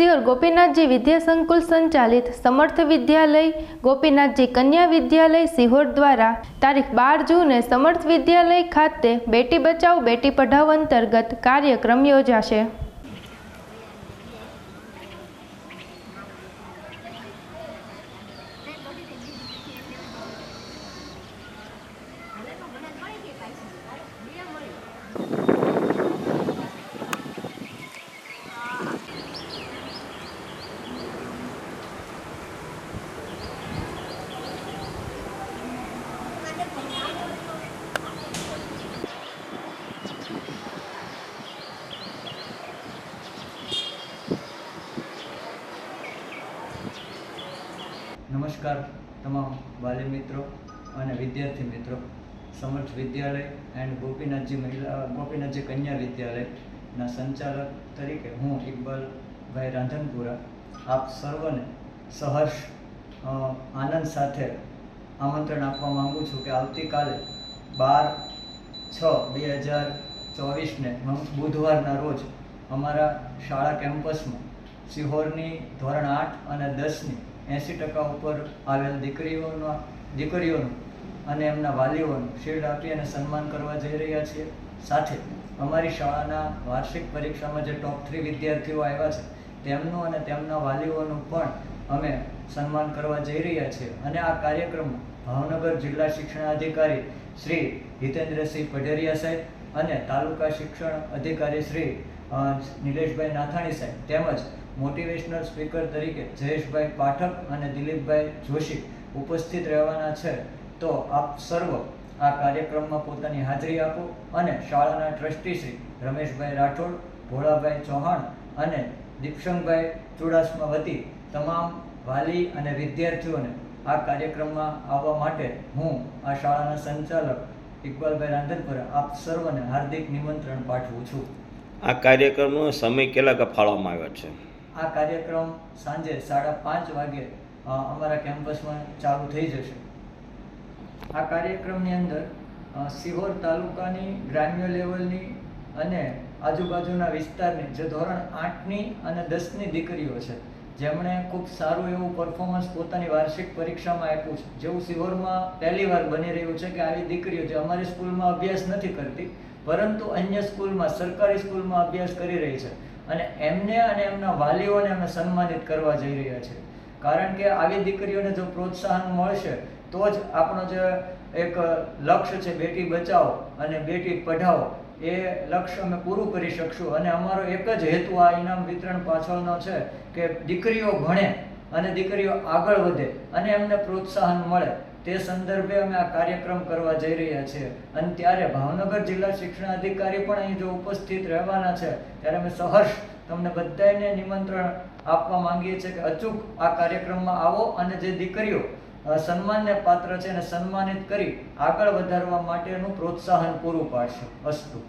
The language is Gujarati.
સિયોર ગોપીનાથજી વિદ્યા સંકુલ સંચાલિત સમર્થ વિદ્યાલય, ગોપીનાથજી કન્યા વિદ્યાલય સિહોર દ્વારા તારીખ બાર જૂને સમર્થ વિદ્યાલય ખાતે બેટી બચાવ બેટી પઢાવ અંતર્ગત કાર્યક્રમ યોજાશે. નમસ્કાર તમામ વાલી મિત્રો અને વિદ્યાર્થી મિત્રો. સમર્થ વિદ્યાલય એન્ડ ગોપીનાથજી મહિલા, ગોપીનાથજી કન્યા વિદ્યાલયના સંચાલક તરીકે હું ઇકબાલભાઈ રાંધનપુરા આપ સર્વને સહર્ષ આનંદ સાથે આમંત્રણ આપવા માગું છું કે આવતીકાલે બાર છ બે હજાર ચોવીસને બુધવારના રોજ અમારા શાળા કેમ્પસમાં સિહોરની ધોરણ આઠ અને દસની એંસી ટકા ઉપર આવેલ દીકરીઓના દીકરીઓનું અને એમના વાલીઓનું શિલ્ડ આપી અને સન્માન કરવા જઈ રહ્યા છીએ. સાથે અમારી શાળાના વાર્ષિક પરીક્ષામાં જે ટોપ થ્રી વિદ્યાર્થીઓ આવ્યા છે, તેમનું અને તેમના વાલીઓનું પણ અમે સન્માન કરવા જઈ રહ્યા છીએ. અને આ કાર્યક્રમમાં ભાવનગર જિલ્લા શિક્ષણાધિકારી શ્રી હિતેન્દ્રસિંહ પઢેરિયા સાહેબ અને તાલુકા શિક્ષણ અધિકારી શ્રી નિલેશભાઈ નાથાણી સાહેબ, તેમજ મોટિવેશનલ સ્પીકર તરીકે જયેશભાઈ પાઠક અને દિલીપભાઈ જોશી ઉપસ્થિત રહેવાના છે. તો આપ સર્વ આ કાર્યક્રમમાં પોતાની હાજરી આપો અને શાળાના ટ્રસ્ટી શ્રી રમેશભાઈ રાઠોડ, ભોળાભાઈ ચૌહાણ અને દીપશંકભાઈ ચુડાસમા વતી તમામ વાલી અને વિદ્યાર્થીઓને આ કાર્યક્રમમાં આવવા માટે હું આ શાળાના સંચાલક ઇકબાલભાઈ રાંધનપુરા આપ સર્વને હાર્દિક નિમંત્રણ પાઠવું છું. આ કાર્યક્રમનો સમય કેટલા ફાળવવામાં આવ્યો છે? આ કાર્યક્રમ સાંજે સાડા પાંચ વાગે અમારા કેમ્પસમાં ચાલુ થઈ જશે. આ કાર્યક્રમની અંદર સિહોર તાલુકાની ગ્રામ્ય લેવલની અને આજુબાજુના વિસ્તારની, જે ધોરણ આઠની અને દસની દીકરીઓ છે, જેમણે ખૂબ સારું એવું પરફોર્મન્સ પોતાની વાર્ષિક પરીક્ષામાં આપ્યું છે. જેવું સિહોરમાં પહેલી વાર બની રહ્યું છે કે આવી દીકરીઓ જે અમારી સ્કૂલમાં અભ્યાસ નથી કરતી પરંતુ અન્ય સ્કૂલમાં, સરકારી સ્કૂલમાં અભ્યાસ કરી રહી છે અને એમને અને એમના વાલીઓને અમે સન્માનિત કરવા જઈ રહ્યા છે. કારણ કે આવી દીકરીઓને જો પ્રોત્સાહન મળશે, તો જ આપણો જે એક લક્ષ્ય છે બેટી બચાવો અને બેટી પઢાઓ એ લક્ષ્ય અમે પૂરું કરી શકશું. અને અમારો એક જ હેતુ આ ઇનામ વિતરણ પાછળનો છે કે દીકરીઓ ભણે અને દીકરીઓ આગળ વધે અને એમને પ્રોત્સાહન મળે. તે સંદર્ભે અમે આ કાર્યક્રમ કરવા જઈ રહ્યા છીએ. અને ત્યારે ભાવનગર જિલ્લા શિક્ષણ અધિકારી પણ અહીં જો ઉપસ્થિત રહેવાના છે, ત્યારે અમે સહર્ષ તમને બધાને નિમંત્રણ આપવા માંગીએ છીએ કે અચૂક આ કાર્યક્રમમાં આવો અને જે દીકરીઓ સન્માનને પાત્ર છે એને સન્માનિત કરી આગળ વધારવા માટેનું પ્રોત્સાહન પૂરું પાડશે. અસ્તુ.